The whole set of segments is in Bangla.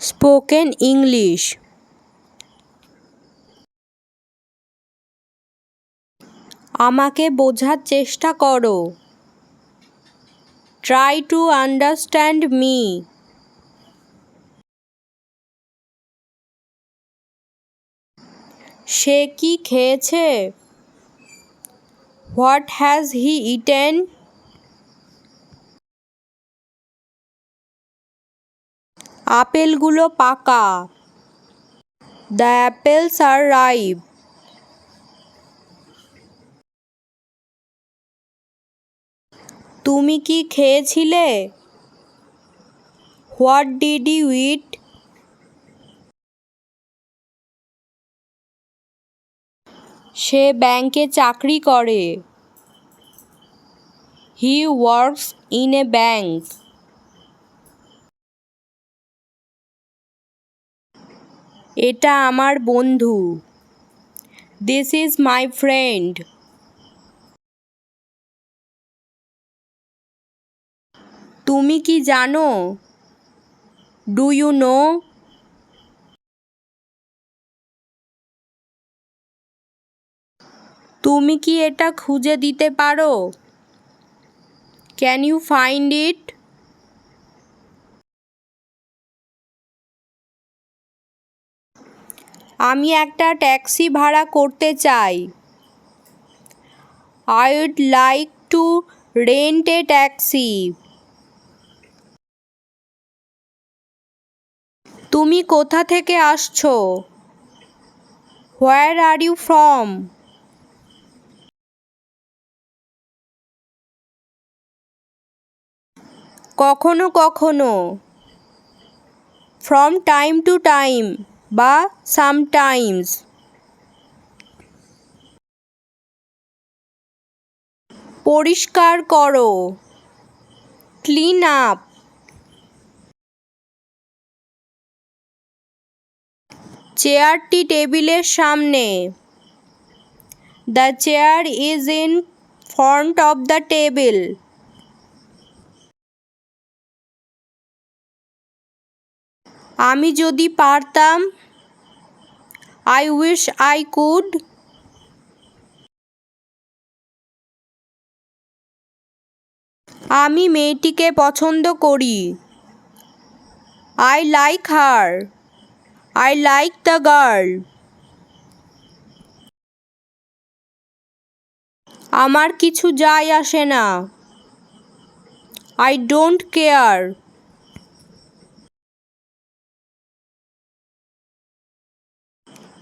Spoken English. আমাকে বোঝার চেষ্টা করো। ট্রাই টু আন্ডারস্ট্যান্ড মি সে কি খেয়েছে? হোয়াট হ্যাজ হি ইটেন আপেলগুলো পাকা। দ্য অ্যাপেলস আর রাইপ তুমি কি খেয়েছিলে? হোয়াট ডিড ইউ ইট সে ব্যাংকে চাকরি করে। He works in a bank এটা আমার বন্ধু। দিস ইজ মাই ফ্রেন্ড তুমি কি জানো? ডু ইউ নো তুমি কি এটা খুঁজে দিতে পারো? ক্যান ইউ ফাইন্ড ইট আমি একটা ট্যাক্সি ভাড়া করতে চাই। I would like to rent a taxi তুমি কোথা থেকে আসছো? হোয়ার আর ইউ ফ্রম কখনো কখনো। ফ্রম টাইম টু টাইম বা সামটাইমস পরিষ্কার করো। ক্লিন আপ চেয়ারটি টেবিলের সামনে। The chair is in front of the table আমি যদি পারতাম আই উইশ আই কুড আমি মেয়েটিকে পছন্দ করি। I like her I like the girl আমার কিছু যায় আসে না। আই ডোন্ট কেয়ার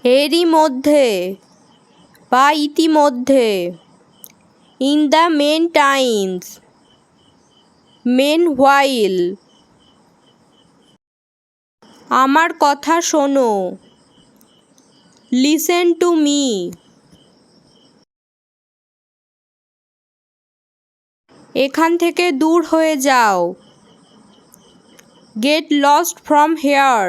এরই মধ্যে বা ইতিমধ্যে in the main Times meanwhile আমার কথা শোনো। লিসেন টু মি এখান থেকে দূর হয়ে যাও। গেট লস্ট ফ্রম হেয়ার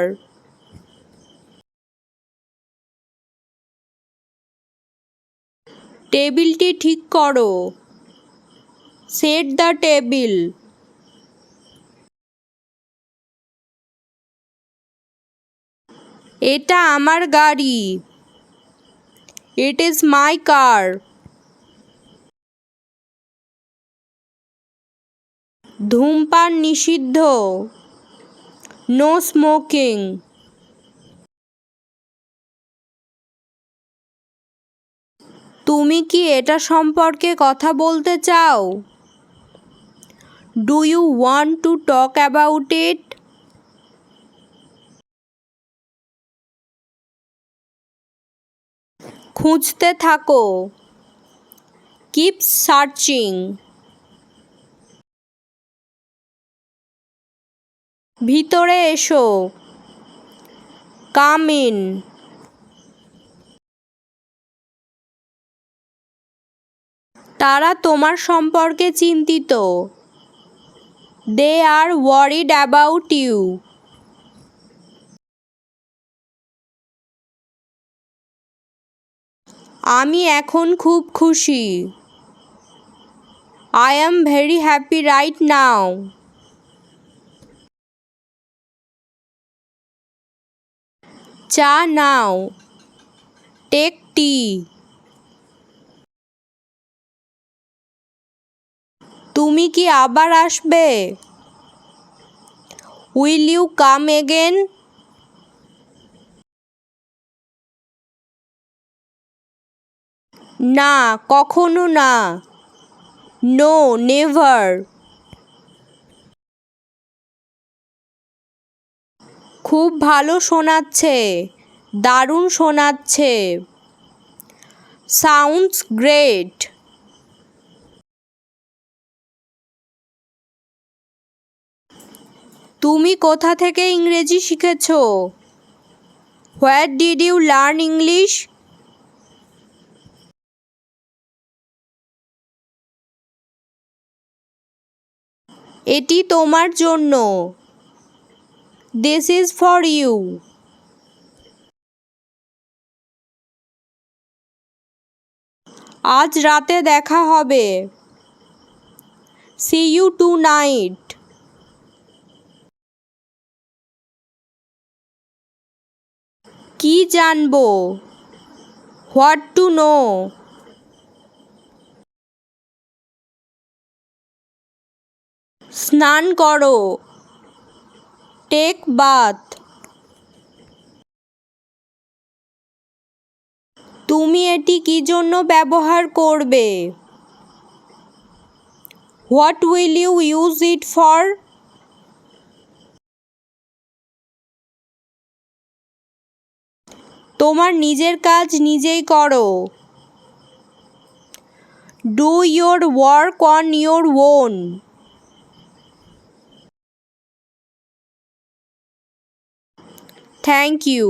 টেবিলটি ঠিক করো। Set the table. এটা আমার গাড়ি। ইট ইজ মাই কার ধূমপান নিষিদ্ধ। নো স্মোকিং তুমি কি এটা সম্পর্কে কথা বলতে চাও? Do you want to talk about it খুঁজতে থাকো। কিপ সার্চিং ভিতরে এসো। কাম ইন তারা তোমার সম্পর্কে চিন্তিত। They are worried about you আমি এখন খুব খুশি। I am very happy right now চা নাও। টেক টি তুমি কি আবার আসবে? উইল ইউ কাম এগেন না, কখনো না। নো নেভার খুব ভালো শোনাচ্ছে, দারুণ শোনাচ্ছে। সাউন্ডস গ্রেট তুমি কোথা থেকে ইংরেজি শিখেছ? What did you learn English এটি তোমার জন্য। দিস ইজ ফর ইউ আজ রাতে দেখা হবে। সি ইউ টু নাইট কি জানব? হোয়াট টু নো স্নান করো। টেক বাথ তুমি এটি কি জন্য ব্যবহার করবে? What will you use it for তোমার নিজের কাজ নিজেই করো। Do your work on your own thank you